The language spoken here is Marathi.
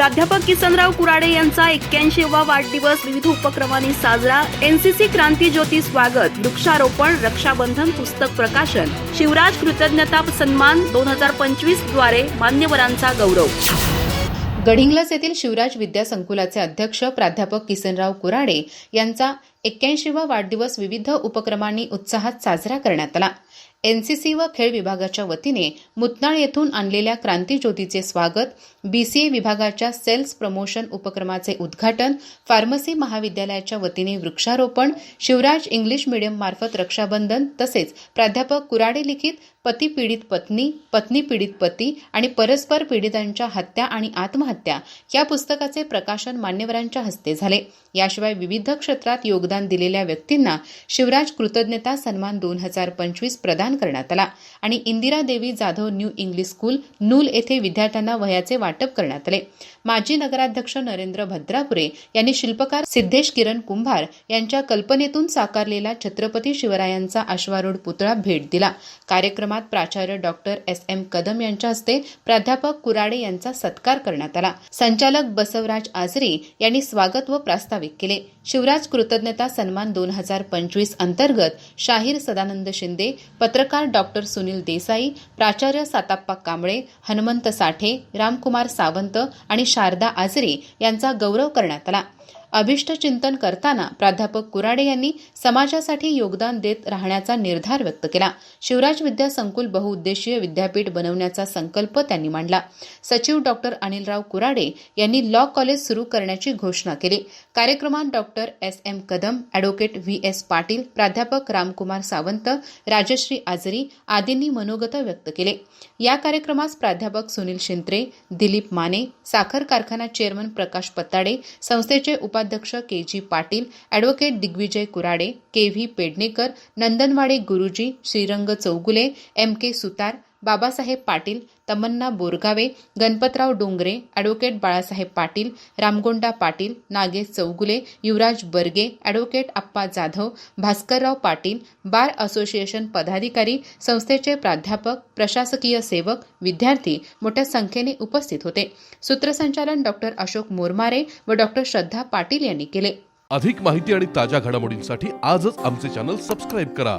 प्राध्यापक किसनराव कुराडे यांचा एक्क्याऐंशीवा वाढदिवस विविध उपक्रमांनी साजरा. एनसीसी क्रांती ज्योती स्वागत वृक्षारोपण रक्षाबंधन पुस्तक प्रकाशन. शिवराज कृतज्ञता सन्मान दोन हजार पंचवीसद्वारे मान्यवरांचा गौरव. गडिंग्लज येथील शिवराज विद्यासंकुलाचे अध्यक्ष प्राध्यापक किसनराव कुराडे यांचा एक्क्याऐंशीवा वाढदिवस विविध उपक्रमांनी उत्साहात साजरा करण्यात आला. एनसीसी व खेळ विभागाच्या वतीने मुतनाळ येथून आणलेल्या क्रांती ज्योतीचे स्वागत बीसीए विभागाच्या सेल्स प्रमोशन उपक्रमाचे उद्घाटन फार्मसी महाविद्यालयाच्या वतीने वृक्षारोपण शिवराज इंग्लिश मीडियम मार्फत रक्षाबंधन तसेच प्राध्यापक कुराडे लिखित पती पीडित पत्नी पत्नी पीडित पती आणि परस्पर पीडितांच्या हत्या आणि आत्महत्या या पुस्तकाचे प्रकाशन मान्यवरांच्या हस्ते झाले. याशिवाय विविध क्षेत्रात योगदान योगदान दिलेल्या व्यक्तींना शिवराज कृतज्ञता सन्मान दोन हजार पंचवीस प्रदान करण्यात आला. आणि Indira Devi Jadhav new English school Nul येथे विद्यार्थ्यांना वह्याचे वाटप करण्यात आले. माजी नगराध्यक्ष नरेंद्र भद्रापुरे यांनी शिल्पकार सिद्धेश किरण कुंभार यांच्या कल्पनेतून साकारलेला छत्रपती शिवरायांचा अश्वारूढ पुतळा भेट दिला. कार्यक्रमात प्राचार्य डॉक्टर एस. एम. कदम यांच्या हस्ते प्राध्यापक कुराडे यांचा सत्कार करण्यात आला. संचालक बसवराज आजरी यांनी स्वागत व प्रास्ताविक केले. शिवराज कृतज्ञता सन्मान दोन हजार पंचवीस अंतर्गत शाहीर सदानंद शिंदे पत्रकार डॉक्टर सुनील देसाई प्राचार्य साताप्पा कांबळे हनुमंत साठे रामकुमार सावंत आणि शारदा आजरे यांचा गौरव करण्यात आला. अभिष्ट चिंतन करताना प्राध्यापक कुराडे यांनी समाजासाठी योगदान देत राहण्याचा निर्धार व्यक्त केला. शिवराज विद्या संकुल बहुउद्देशीय विद्यापीठ बनवण्याचा संकल्प त्यांनी मांडला. सचिव डॉक्टर अनिलराव कुराडे यांनी लॉ कॉलेज सुरू करण्याची घोषणा केली. कार्यक्रमात doctor S. M. Kadam advocate V. S. Patil प्राध्यापक रामकुमार सावंत राजश्री आजरी आदींनी मनोगत व्यक्त केले. या कार्यक्रमास प्राध्यापक सुनील शिंत्रे दिलीप माने साखर कारखाना चेअरमन प्रकाश पत्ताडे संस्थेचे उपाध्यक्ष K G Patil advocate Digvijay Kurade K V Pednekar Nandanwade Guruji Shrirang Chougule M K Sutar Babasaheb Patil Tamanna Borgave Ganpatrao Dongre advocate Balasaheb Patil Ramgonda Patil Nagesh Chougule Yuvraj Barge advocate Appa Jadhav Bhaskarrao Patil bar association पदाधिकारी संस्थेचे प्राध्यापक प्रशासकीय सेवक विद्यार्थी मोठ्या संख्येने उपस्थित होते. सूत्रसंचालन डॉक्टर अशोक मोरमारे व डॉक्टर श्रद्धा पाटील यांनी केले. अधिक माहिती आणि ताज्या घडामोडींसाठी आजच आमचे चॅनल सबस्क्राईब करा.